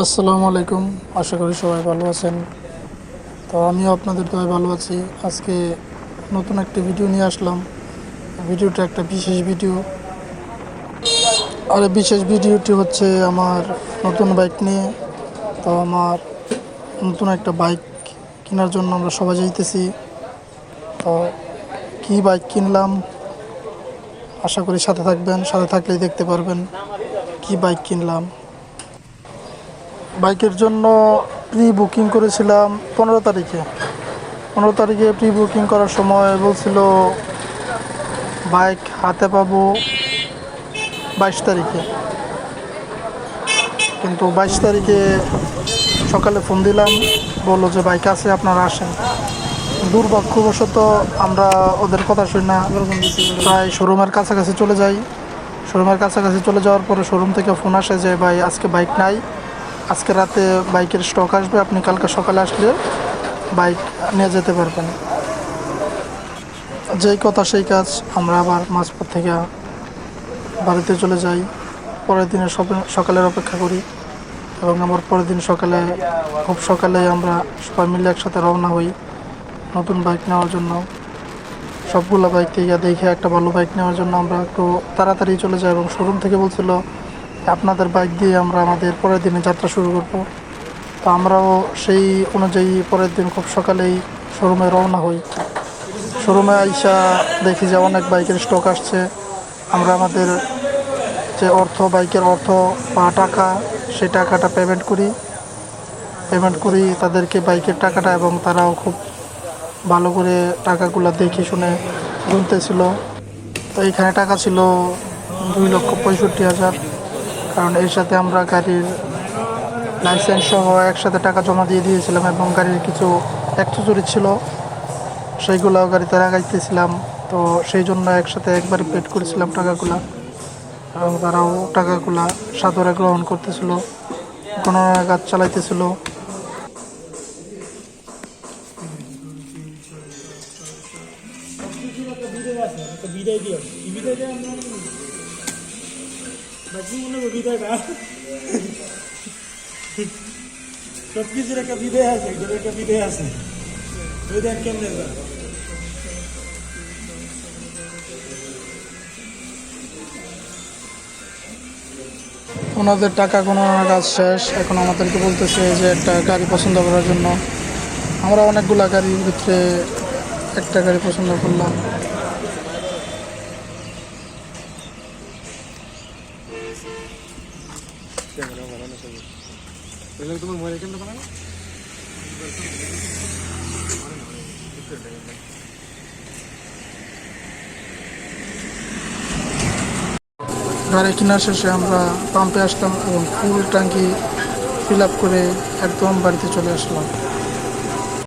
আসসালামু আলাইকুম। আশা করি সবাই ভালো আছেন। তো আমিও আপনাদের দয় ভালো আছি। আজকে নতুন একটা ভিডিও নিয়ে আসলাম। ভিডিওটা একটা বিশেষ ভিডিও। আর বিশেষ ভিডিওটি হচ্ছে আমার নতুন বাইক নিয়ে। তো আমার নতুন একটা বাইক কেনার জন্য আমরা সবাই যাইতেছি। তো কী বাইক কিনলাম? আশা করি সাথে থাকবেন, সাথে থাকলেই দেখতে পারবেন কি বাইক কিনলাম। বাইকের জন্য প্রি বুকিং করেছিলাম পনেরো তারিখে। পনেরো তারিখে প্রি বুকিং করার সময় বলছিল, বাইক হাতে পাবো বাইশ তারিখে। কিন্তু বাইশ তারিখে সকালে ফোন দিলাম, বলল যে, বাইক আছে, আপনারা আসেন। দুর্ভাগ্যবশত আমরা ওদের কথা শুনি না। প্রায় শোরুমের কাছাকাছি চলে যাই। শোরুমের কাছাকাছি চলে যাওয়ার পরে শোরুম থেকে ফোন আসে যে, ভাই, আজকে বাইক নাই। আজকে রাতে বাইকের স্টক আসবে, আপনি কালকে সকালে আসলে বাইক নিয়ে যেতে পারবেন। যেই কথা সেই কাজ, আমরা আবার মাঝপথ থেকে বাড়িতে চলে যাই। পরের দিনে সকালের অপেক্ষা করি এবং আমার পরের দিন সকালে, খুব সকালে আমরা সবাই মিলে একসাথে রওনা হই নতুন বাইক নেওয়ার জন্য। সবগুলো বাইক থেকে দেখে একটা ভালো বাইক নেওয়ার জন্য আমরা একটু তাড়াতাড়ি চলে যাই এবং শোরুম থেকে বলছিল আপনাদের বাইক দিয়ে আমরা আমাদের পরের দিনে যাত্রা শুরু করব। তো আমরাও সেই অনুযায়ী পরের দিন খুব সকালেই শোরুমে রওনা হই। শোরুমে আইসা দেখি যে অনেক বাইকের স্টক আসছে। আমরা আমাদের যে অর্থ, বাইকের অর্থ বা টাকা, সেই টাকাটা পেমেন্ট করি। পেমেন্ট করি, তাদেরকে বাইকের টাকাটা এবং তারাও খুব ভালো করে টাকাগুলো দেখে শুনে গুনতেছিল। তো এইখানে টাকা ছিল দুই লক্ষ পঁয়ষট্টি হাজার। কারণ এর সাথে আমরা গাড়ির লাইসেন্স সহ একসাথে টাকা জমা দিয়ে দিয়েছিলাম এবং গাড়ির কিছু অ্যাক্সেসরি ছিল, সেইগুলোও গাড়িতে লাগাইতেছিলাম। তো সেই জন্য একসাথে একবার পেড করেছিলাম টাকাগুলা। এবং তারাও টাকাগুলা সাদরে গ্রহণ করতেছিল গণনা কাজ চালাইতেছিল। বিদায় কি বিদায় দেয় বিদায় না। সব কিছুর একটা বিদায় আছে এটার একটা বিদায় আছে। দেখ কেমনে যা ওনাদের টাকা গণনার কাজ শেষ। এখন আমাদেরকে বলতেছে যে একটা গাড়ি পছন্দ করার জন্য। আমরা অনেকগুলা গাড়ির ভিতরে একটা গাড়ি পছন্দ করলাম। গাড়ি কেনার শেষে আমরা পাম্পে আসলাম এবং ফুল ট্যাঙ্কি ফিল আপ করে একদম বাড়িতে চলে আসলাম।